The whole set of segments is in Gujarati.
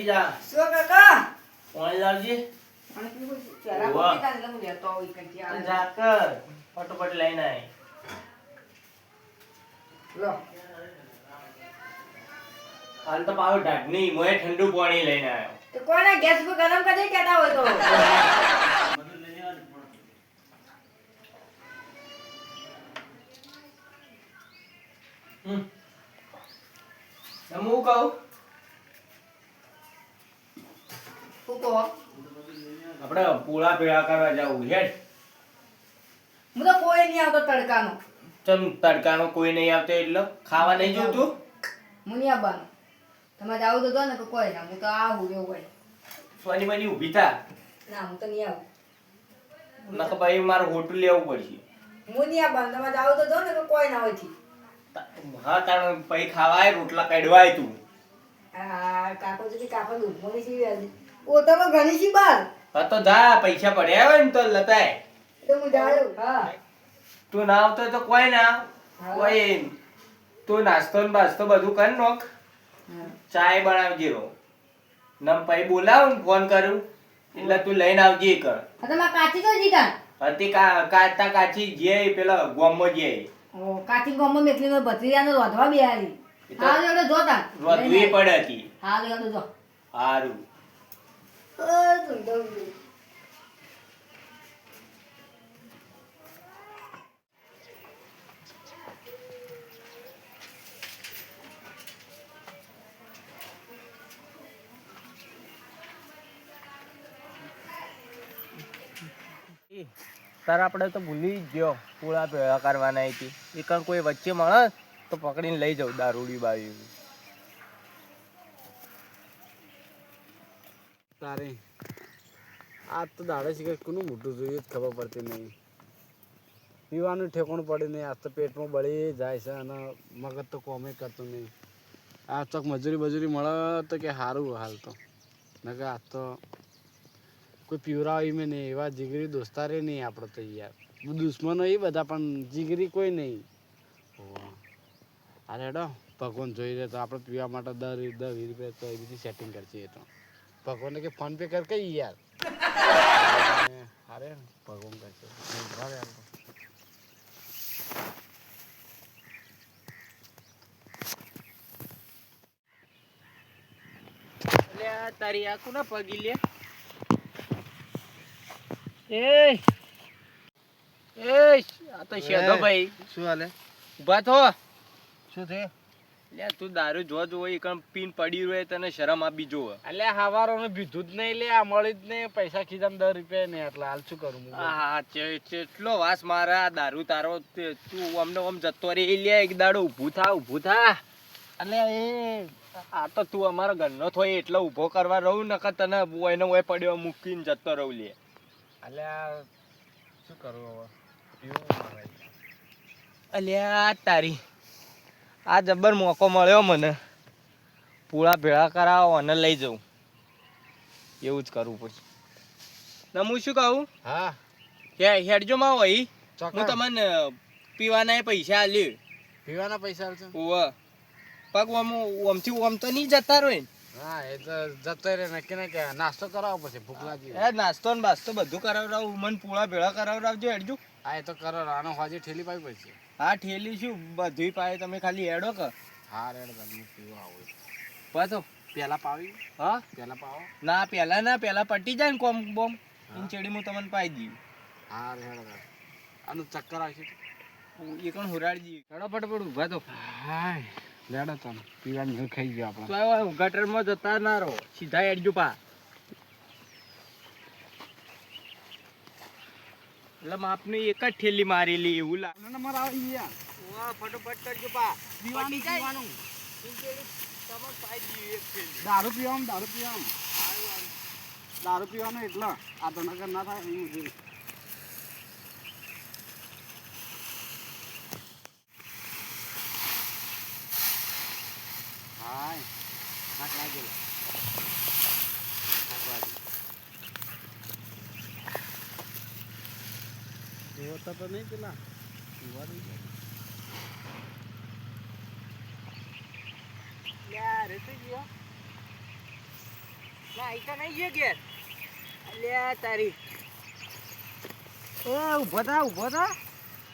બેઠી જા શું કાકા પાણી લાવજે મને પીવું છે. વાહ. પીતા એટલે હું લેતો આવું ઈ કંઈક અને યાર. ઝાકર ફટોફટ લઈને આય લો. હાલ તો પાવ ઢાઢની મોએ ઠંડુ પાણી લઈને આવ્યો તો કોને ગેસ પર ગરમ કરી કેતા હોય તો હમ હું કહું કહો આપણે પૂળા પીળા કરવા જવું હેડ હું તો કોઈ નહીં આવતો તડકાનો. ચમ તડકાનો કોઈ નહીં આવતો એટલે ખાવા નહીં જોતું હું નહીં આવવાનું. તમે જાવ તો તો ને કે કોઈ ના હું તો આવું એવું હોય. સોની બની ઊભી થા. ના હું તો નહીં આવું. નક ભાઈ મારે હોટલ લેવું પડશે. હું નહીં આવવાનો તમે જાવ તો તો ને કે કોઈ ના હોયથી હા તાણ પછી ખાવાય રોટલા કાઢવાય તું. આ કાકો તો કાકો દૂધ મળી છે. તો ઘણી છે બાર? હા તો જા પૈસા પડ્યા હોય ને તો લતાય. તો હું જાઉં. હા. તું ના આવતો તો કોઈ ના કોઈ તું નાસ્તો ને બાસ્તો બધું કર નોખ ચાય બનાવજે રો નમ પછી બોલાવ ફોન કરું. એટલે તું લઈને આવજે કર હા તો મારે કાચી તો જીતા હતી કા કાચતા કાચી જે પેલા ગોમો જે ઓ કાચી ગોમમાં મેકલી નો ભત્રીજાને રોધવા બેહારી એ તો- હા જોડે જોતા રોધવી પડે હતી હા જોડે જો. સારું તાર આપણે તો ભૂલી જ ગયો. પૂળા ભેળા કરવાના હતી એ કોઈ વચ્ચે મળે તો પકડીને લઈ જાઉં દારૂડી બાવી તારે આ તો દાડે છે કે કોનું મોટું જોઈએ જ ખબર પડતી નહીં પીવાનું ઠેકોણ પડે નહીં આ તો પેટમાં બળી જાય છે અને મગજ તો કોમે કરતું નહીં આ ચોક મજૂરી મજૂરી મળે તો કે સારું હાલ તો નકર આ તો કોઈ પીવરાવી મેં નહીં એવા જીગરી દોસ્તારે નહીં આપણે તો યાર દુશ્મનો એ બધા પણ જીગરી કોઈ નહીં અરે હેડો ભગવાન જોઈ રહે તો આપણે પીવા માટે દર દર વીસ રૂપિયા તો એ બધી સેટિંગ કરશે એ તો ભગવાનને કે ફોન પે કર કઈ યાર? અરે ભગવાન કરશે તારી આ કોના પગી લે. એ એ આ તો શેધો ભાઈ. શું હાલે? ઊભા થો. શું થયું? લે તું દારૂ જો જો હોય પીન પડી રહ્યો તને શરમ આપી જો એટલે હવારો ને બીધું જ નહીં લે આ મળી જ નહીં પૈસા ખીધા દસ રૂપિયા નહીં એટલે હાલ શું કરું હા? એટલો કેટલો વાસ મારે આ દારૂ તારો તે- તું અમને આમ જતો રે લે એક દાડો ઊભું થા ઊભું થા. એટલે એ આ તો તું અમારો ઘરનો થોય એટલો ઊભો કરવા રહું નકર તને એને ઓય પડ્યો મૂકીને જતો રહું લે. એટલે શું કરું હવે? અલ્યા તારી આ જબર મોકો મળ્યો મને. પૂળા ભેળા કરાવો અને લઈ જવું એવું જ કરવું પછી હું શું કહું? હા. હેડજો માં હોય હું તમને પીવાના પૈસા આલી. પીવાના પૈસા ઓવ પગ ઓમ ઓમથી ઓમ તો નહીં જતા રહે હા એ તો જતો રે નક્કી ને કે નાસ્તો કરાવો પછી ભૂખ લાગી હે નાસ્તો ને બાસ્તો બધું કરાવડાવું. મને પૂળા ભેળા કરાવડાવજો હેડજો. હા એ તો કરો આનો હોજી ઠેલી પાવી પડશે હા ઠેલી શું? બધુંય પાવે તમે ખાલી એડો કર હા રેડ તમે પીવા આવો. પાછો. પેલા પાવી? હા? પેલા પાવો? ના પેલા ના પેલા પટી જાય ને કોમ બોમ. ચેડી હું તમને પાઈ દઉં હા રેડ આનું ચક્કર આવશે. એ એ હુરાડી હુરાડજી. હેડો ફટફટ ઊભા તો હાય લેડો તમે. પીવાની ખાઈ ગયો આપણે. ગટરમાં જતા ના રહો. સીધા એડજો પા. એટલે માપની એક જ ઠેલી મારેલી એવું લાગે. નંબર આવે યાર વાહ ફટોફટ કરજો પા પાઈ એક ઠેલી. દારૂ પીવાનું દારૂ પીવાનું. દારૂ પીવાનું એટલે આ તો નગર ના થાય એવું જોઈએ હાય. થાક લાગેલો થાક લાગેલો જોતા તો નહીં પેલા. જોવા દઈ ગયો. ના આઈ તો નહીં ગયો ઘેર. અલ્યા તારી. એ ઊભો થા ઊભો થા.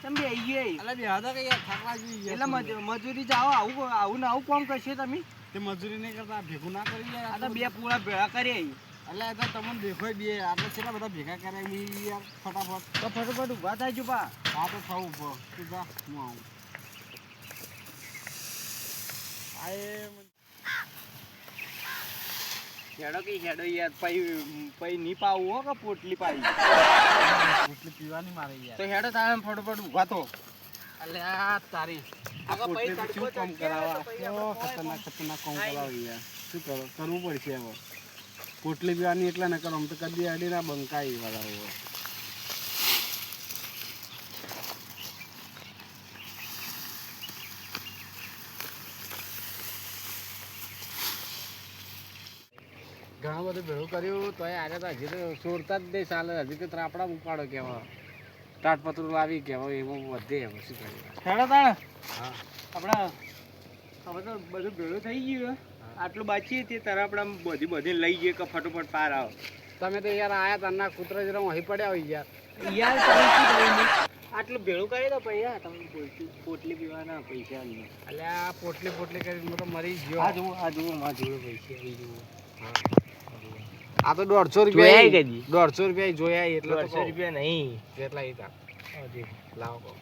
તમે બે આઈ ગયો અલે બે હતા કે યાર થાકવા જોઈએ એટલે મજ- મજૂરી જાઓ આવું આવું ને આવું કામ કરશે તમે? તે મજૂરી નહીં કરતા ભેગું ના કરી યાર. આ તો બે પૂળા ભેળા કરી આવી એટલે તો તમને દેખોય બે આપણે કેટલા બધા ભેગા કરે યાર ફટાફટ. તો ફટાફટ ઊભા થાય પા. હા તો થવું ઊભો તું જા હું આવું. હેડો કે હેડો યાર પઈ પઈ નહીં પાવું હો કે પોટલી પાઈ પોટલી પીવાની મારે યાર. તો હેડો તારે ફટાફટ ઊભા તો અલે આ તારી. આ પઈ તડકો કામ કરાવા ખતરનાક ખતરનાક કામ કરાવી યાર. શું કરો? કરવું પડશે હવે. પોટલી પીવાની એટલે ન કરો તો કદી અડી ના બંકાઈ વાળા હોય. ઘણા બધું ભેળું કર્યું તો આજે તો હજી તો સોરતા જ નહીં ચાલે હજી તો ત્રાપડા ઉપાડો કેવા તાટપત્રું લાવી કેવા એવું વધે એમ શું કર્યું હેડો તાણે. હા. આપણા હવે તો બધું ભેળું થઈ ગયું. આટલું બાકી તે તારે આપણે બધી બધી લઈ જઈએ કે ફટોફટ પાર આવો. તમે તો યાર આયા તારના કૂતરા જરા અહીં પડ્યા હોય યાર. યાર? આટલું ભેળું કરી દો પૈસા તમે પોટલી પોટલી પીવાના પૈસા નહીં. એટલે આ પોટલી પોટલી કરીને તો મરી ગયો. આ જુઓ આ જુઓ માં જોડે પૈસા આવી જુઓ. આ તો દોઢસો રૂપિયા દોઢસો રૂપિયા જોયા એટલે દોઢસો રૂપિયા નહીં. કેટલા તાર? લાવો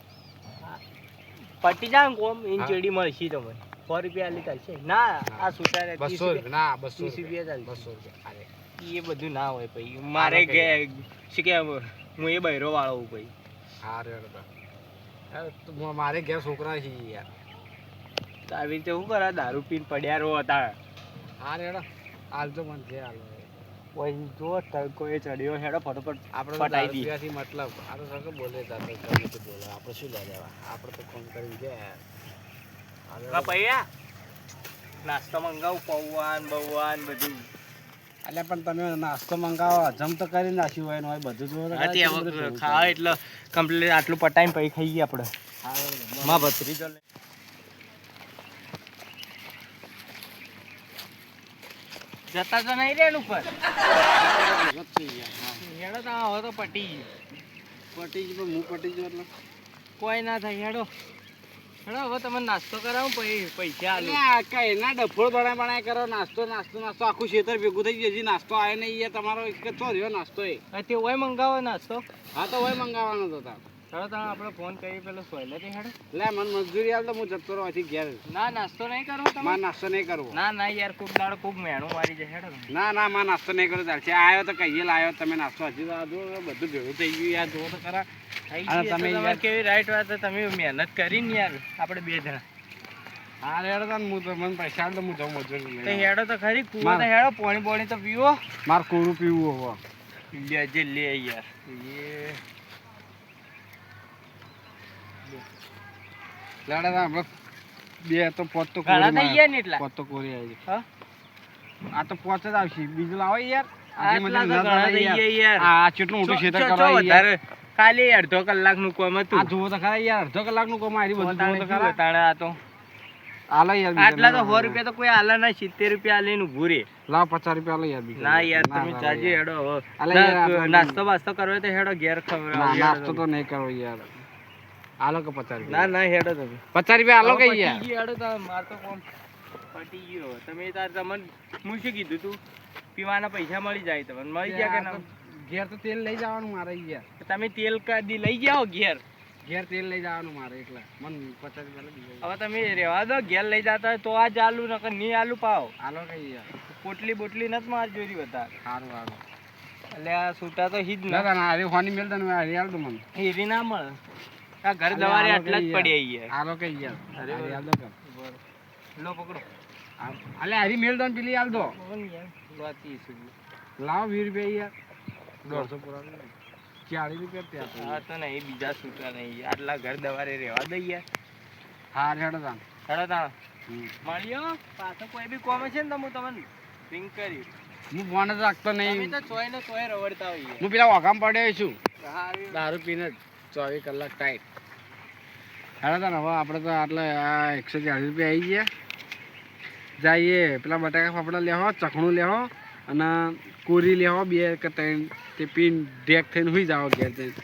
પટી જાવ કોમ ઇન ચેડી મળશે તમને. સો રૂપિયા લીધા છે. ના આ સુતારે બસો ના બસો રૂપિયા. બસો રૂપિયા. અરે. એ બધું ના હોય ભાઈ. મારે કે શું કે હું એ બૈરો વાળો હું ભાઈ હા રે મારે ઘેર છોકરા છે યાર. તો આવી રીતે શું કરે? દારૂ પીને પડ્યા રહો હતા હા રે રે. હાલજો મને જે હાલો. પછી જો તડકો એ ચડ્યો હેડો ફટોફટ આપણે ફટાઈ દી. મતલબ આ તો સરખો બોલે બોલે. આપણે શું લેવા? આપણે તો ફોન કરી ગયા પૈયા નાસ્તો મંગાવું પૌવાન બૌવાન બધું એટલે પણ તમે નાસ્તો મંગાવો જમ તો કરી નાખ્યું હોય હોય બધું જો ખાવા એટલે કમ્પ્લીટ આટલું પટાઈને પછી ખાઈએ આપણે માં ભત્રી જો જતા તો નહીં રે એનું પર ભેગું જ થઈ ગયા. હા. હેડો તો હવે તો પટી ગયું પટી ગયું હું પટી ગયો એટલે કોઈ ના થાય હેડો હવે તમે નાસ્તો કરાવો પૈસા કઈ ના ડફોળ બનાય બનાય કરો નાસ્તો નાસ્તો નાસ્તો આખું ખેતર ભેગું થઈ ગયું નાસ્તો આવે નહીં તમારો છો રહ્યો નાસ્તો એ. તે મંગાવો નાસ્તો. હા તો હોય મંગાવવાનો હતો તાર. હેડો તમે આપણે ફોન કરીએ પેલો સોયલેથી હેડો. લે મને મજૂરી આલ તો હું જતો રહું અહીંથી ઘેર. ના નાસ્તો નહીં કરું તમે? તમે નાસ્તો નહીં કરવો. ના ના યાર ખૂબ દાડો ખૂબ મેણું મારી જાય હેડો ના ના મા નાસ્તો નહીં કરું ચાલશે. આવ્યો તો કહીએ લાવ્યો તમે નાસ્તો. હજી તો બધું ભેળું થઈ ગયું યાર જો તો ખરા. અને તમે યાર- કેવી રાઈટ વાત છે, તમે મહેનત કરી ને યાર આપણે બે જણા. હા રેડો તો હું તો મને પૈસા તો હું જાઉં મજૂરી તો હેડો તો ખરી કૂવો. તો હેડો પાણી પાણી તો પીવો. મારે કોરું પીવું હોવા લે જે લે યાર. એ લેડો તો બે તો પોત તો ઘણા કોરી થઈ ગયા ને એટલા? પોત તો કોરી આવી હા? આ તો પોત જ આવશે. બીજું લાવો યાર. મજા તો ના આ કેટલું મોટું યાર. ખાલી અડધો કોમ આ હતું જુઓ તો ખરા યાર. અડધો કલાકનું કોમ આરી બધું. જુઓ તો ખરા. તાણે આ તો? હાલો યાર આટલા તો ના રૂપિયા તો કોઈ આલા ના સિત્તેર રૂપિયા આલીને ઊભું રે. લાવ પચાસ રૂપિયા લો યાર ના યાર તમે ના, જાજે હેડો ના, નાસ્તો બાસ્તો કરવો તો હેડો ઘેર ના ખવડાવો, નાસ્તો તો નહીં કરવો યાર. હાલો કે પચાસ ના રૂપિયા. ના હેડો તમે. પચાસ રૂપિયા હાલો કે યાર હેડો તમે માર તો કોમ પતી ગયો તમે તાર તમને હું શું કીધું તું? પીવાના પૈસા મળી જાય તમને. મળી ગયા કે ના? ઘેર તો તેલ લઈ જવાનું મારે યાર. તમે તેલ કાઢી લઈ જાઓ ઘેર? ઘેર તેલ લઈ જવાનું મારે એકલા. મન પચાસ રૂપિયા હવે તમે રહેવા દો ઘેર લઈ જતા હોય તો આ જ આલુ નકર નહીં આલુ પાવ. આલો કે યાર. પોટલી બોટલી નથી માર જોઈ બધા સારું સારું એટલે આ સૂટા તો હિજ ના ના. ના હારી હોની મેલ તને હારી હાલ તો મને. હીરી ના મળે. ઘર દવારે આટલા જ પડી યાર. હાલો કઈ યાર. અરે હાલ દો લો પકડો. અલે હરી મેલ તને પેલી હાલ દો. લાવો વીસ રૂપિયા યાર. દોઢસો પૂરા ચાલીસ રૂપિયા ત્યાં હા તો નહીં બીજા સૂટા નહીં. આટલા ઘર દવારે રહેવા દઈ યાર. હા હેડો તાન હેડો તા હમ. મળ્યો પાછો કોઈ બી કોમે છે ને તો હું તમને રિંગ કરી હું ફોન જ રાખતો તમે નહીં તો ચોય ને ચોય રવડતા હોય હું પેલા વાઘામ પડ્યો છું. દારૂ પીને જ. ચોવીસ કલાક ટાઈટ હેડો તાર હવે આપણે તો આટલે આ એકસો ચાલીસ રૂપિયા આવી ગયા. જઈએ, પેલા બટાકા ફાફડા લેહો ચખણું લેહો અને કોરી લેવા બે કે ત્રણ, તે પીન ડેક થઈને હુઈ જાવ ઘેર જઈને.